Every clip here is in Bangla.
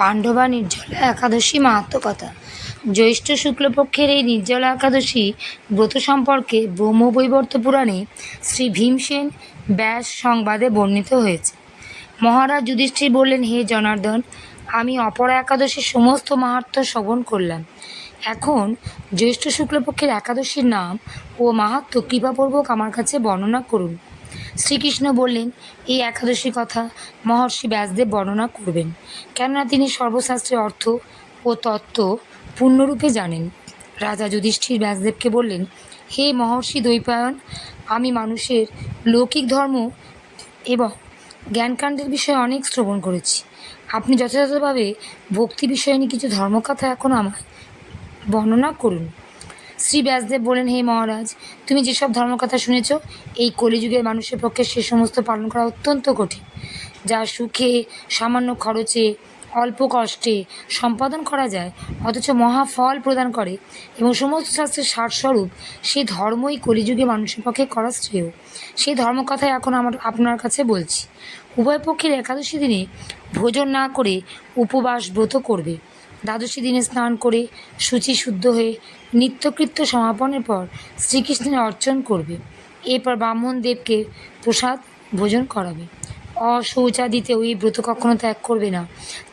পাণ্ডবা নির্জলা একাদশী মাহাত্মকথা জ্যৈষ্ঠ শুক্লপক্ষের এই নির্জলা একাদশী ব্রত সম্পর্কে ব্রহ্মবৈবর্ত পুরাণে শ্রী ভীমসেন ব্যাস সংবাদে বর্ণিত হয়েছে। মহারাজ যুধিষ্ঠির বললেন, হে জনার্দন, আমি অপরা একাদশীর সমস্ত মাহাত্ম্য শ্রবণ করলাম। এখন জ্যৈষ্ঠ শুক্লপক্ষের একাদশীর নাম ও মাহাত্ম্য কৃপাপূর্বক আমার কাছে বর্ণনা করুন। শ্রীকৃষ্ণ বললেন, এই একাদশী কথা মহর্ষি ব্যাসদেব বর্ণনা করবেন। কেননা তিনি সর্বশাস্ত্রের অর্থ ও তত্ত্ব পূর্ণরূপে জানেন। রাজা যুধিষ্ঠির ব্যাসদেবকে বললেন, হে মহর্ষি দ্বৈপায়ন, আমি মানুষের লৌকিক ধর্ম এবং জ্ঞানকাণ্ডের বিষয়ে অনেক শ্রবণ করেছি। আপনি যথাযথভাবে ভক্তি বিষয়ে নিয়ে কিছু ধর্মকথা এখন আমায় বর্ণনা করুন। শ্রী ব্যাসদেব বলেন, হে মহারাজ, তুমি যেসব ধর্মকথা শুনেছ, এই কলিযুগের মানুষের পক্ষে সে সমস্ত পালন করা অত্যন্ত কঠিন। যা সুখে, সামান্য খরচে, অল্প কষ্টে সম্পাদন করা যায়, অথচ মহা ফল প্রদান করে এবং সমস্ত শাস্ত্রের সারস্বরূপ সেই ধর্মই কলিযুগে মানুষের পক্ষে করা শ্রেয়। সেই ধর্মকথাই এখন আমার, আপনার কাছে বলছি। উভয় পক্ষের একাদশী দিনে ভোজন না করে উপবাস ব্রত করবে। দ্বাদশী দিনে স্নান করে শুচি শুদ্ধ হয়ে নিত্যকৃত্য সমাপনের পর শ্রীকৃষ্ণের অর্চন করবে। এরপর ব্রাহ্মণ দেবকে প্রসাদ ভোজন করাবে। অশৌচাদিতে ওই ব্রত কখনো ত্যাগ করবে না।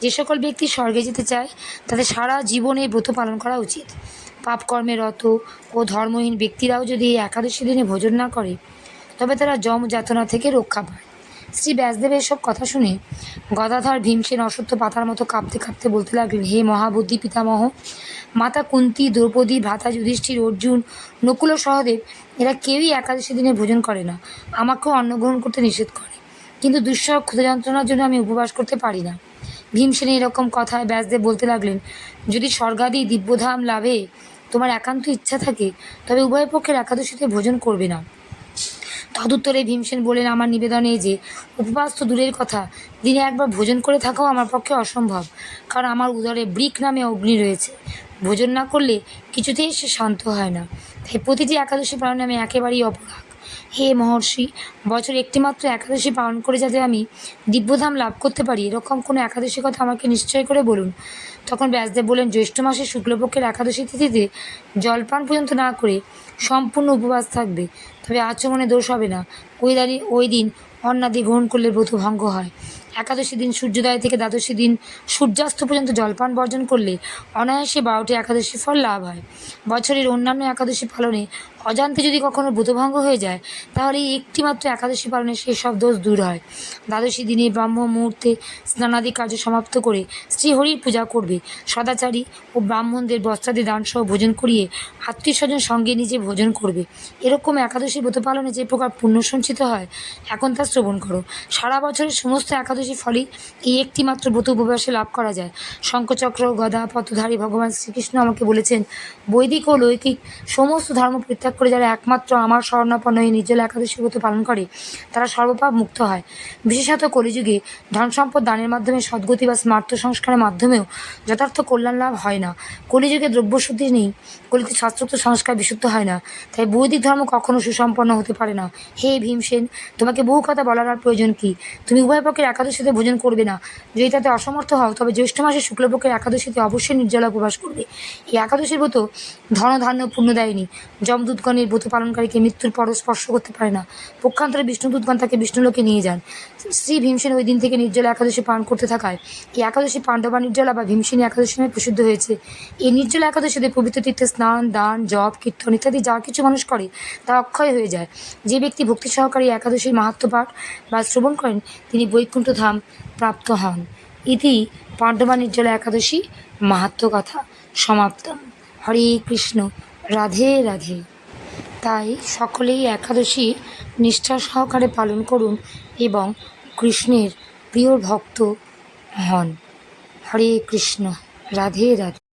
যে সকল ব্যক্তি স্বর্গে যেতে চায়, তাদের সারা জীবনে ব্রত পালন করা উচিত। পাপকর্মে রত ও ধর্মহীন ব্যক্তিরাও যদি এই একাদশী দিনে ভোজন না করে, তবে তারা যম যাতনা থেকে রক্ষা পায়। শ্রী ব্যাসদেব এসব কথা শুনে গদাধর ভীমসেন অসত্য পাতার মতো কাঁপতে কাঁপতে বলতে লাগলেন, হে মহাবুদ্ধি পিতামহ, মাতা কুন্তি, দ্রৌপদী, ভ্রাতা যুধিষ্ঠির, অর্জুন, নকুল সহদেব, এরা কেউই একাদশী দিনে ভোজন করে না। আমাকেও অন্ন গ্রহণ করতে নিষেধ করে। কিন্তু দুঃসহ ক্ষুধা যন্ত্রণার জন্য আমি উপবাস করতে পারি না। ভীমসেন এরকম কথায় ব্যাসদেব বলতে লাগলেন, যদি স্বর্গাদি দিব্যধাম লাভে তোমার একান্ত ইচ্ছা থাকে, তবে উভয় পক্ষের একাদশীতে ভোজন করবে না। তদুত্তরে ভীমসেন বলেন আমার নিবেদনে যে, উপবাস তো দূরের কথা, দিনে একবার ভোজন করে থাকাও আমার পক্ষে অসম্ভব, কারণ আমার উদরে ব্রিক নামে অগ্নি রয়েছে। ভোজন না করলে কিছুতেই সে শান্ত হয় না। তাই প্রতিটি একাদশী আমি একেবারেই অপরাগ। হে মহর্ষি, বছর একটিমাত্র একাদশী পালন করে যাতে আমি দিব্যধাম লাভ করতে পারি, এরকম কোনো একাদশী কথা আমাকে নিশ্চয় করে বলুন। তখন ব্যাসদেব বললেন, জ্যৈষ্ঠ মাসের শুক্লপক্ষের একাদশী তিথিতে জলপান পর্যন্ত না করে সম্পূর্ণ উপবাস থাকবে, তবে আচমনে দোষ হবে না। ওই দিনই ওই দিন অন্নাদি গ্রহণ করলে ব্রত ভঙ্গ হয়। একাদশী দিন সূর্যোদয় থেকে দ্বাদশী দিন সূর্যাস্ত পর্যন্ত জলপান বর্জন করলে অনায়াসে বারোটি একাদশী ফল লাভ হয়। বছরের অন্যান্য একাদশী পালনে অজান্তে যদি কখনো ব্রতভঙ্গ হয়ে যায়, তাহলে এই একটিমাত্র একাদশী পালনে সেই সব দোষ দূর হয়। দ্বাদশী দিনে ব্রাহ্ম মুহূর্তে স্নানাদি কার্য সমাপ্ত করে শ্রীহরির পূজা করবে। সদাচারী ও ব্রাহ্মণদের বস্ত্রাদি দানসহ ভোজন করিয়ে আত্মীয় স্বজন সঙ্গে নিজে ভোজন করবে। এরকম একাদশী ব্রত পালনে যে প্রকার পুণ্য সঞ্চিত হয়, এখন তা শ্রবণ করো। সারা বছরের সমস্ত একাদশী ফলই এই একটিমাত্র ব্রত উপবাসে লাভ করা যায়। শঙ্খচক্র গদা পথধারী ভগবান শ্রীকৃষ্ণ আমাকে বলেছেন, বৈদিক ও লৌকিক সমস্ত ধর্ম পরিত্যাগ করে যারা একমাত্র আমার স্বর্ণাপন্ন এই নির্জল একাদশী ব্রত পালন করে, তারা সর্বপাপ মুক্ত হয়। বিশেষত কলিযুগে ধন সম্পদ দানের মাধ্যমে সদ্গতি বা স্মার্ত সংস্কারের মাধ্যমেও যথার্থ কল্যাণ লাভ হয় না। কলিযুগে দ্রব্যশুদ্ধি নেই, কলিতে শাস্ত্রোক্ত সংস্কার বিশুদ্ধ হয় না। তাই বৈদিক ধর্ম কখনো সুসম্পন্ন হতে পারে না। হে ভীমসেন, তোমাকে বহু কথা বলার আর প্রয়োজন কি? তুমি উভয় পক্ষের একাদশীতে ভোজন করবে না। যদি তাতে অসমর্থ হও, তবে জ্যৈষ্ঠ মাসে শুক্লপক্ষের একাদশীতে অবশ্যই নির্জলা উপবাস করবে। এই একাদশীর ব্রত ধন ধান্য পুণ্যদায়িনী যমদূতগণের ব্রত পালনকারীকে মৃত্যুর পরও স্পর্শ করতে পারে না। পক্ষান্তরে বিষ্ণুদূতগণ তাকে বিষ্ণুলোকে নিয়ে যান। শ্রী ভীমসেন ওই দিন থেকে নির্জলা একাদশী পালন করতে থাকায় এই একাদশী পাণ্ডবা নির্জলা বা ভীমসেনী একাদশী নামে প্রসিদ্ধ হয়েছে? এই নির্জলা একাদশীতে পবিত্র তীর্থে স্নান, দান, জপ, কীর্তন ইত্যাদি যা কিছু মানুষ করে তা অক্ষয় হয়ে যায়। যে ব্যক্তি ভক্তি সহকারী একাদশীর মাহাত্ম পাঠ বা শ্রবণ করেন, তিনি বৈকুণ্ঠ ধাম প্রাপ্ত হন। ইতি পাণ্ডবা নির্জলা একাদশী মাহাত্ম কথা সমাপ্তম। হরে কৃষ্ণ। রাধে রাধে। তাই সকলেই একাদশী নিষ্ঠা সহকারে পালন করুন এবং কৃষ্ণের প্রিয় ভক্ত হন। হরে কৃষ্ণ, রাধে রাধে।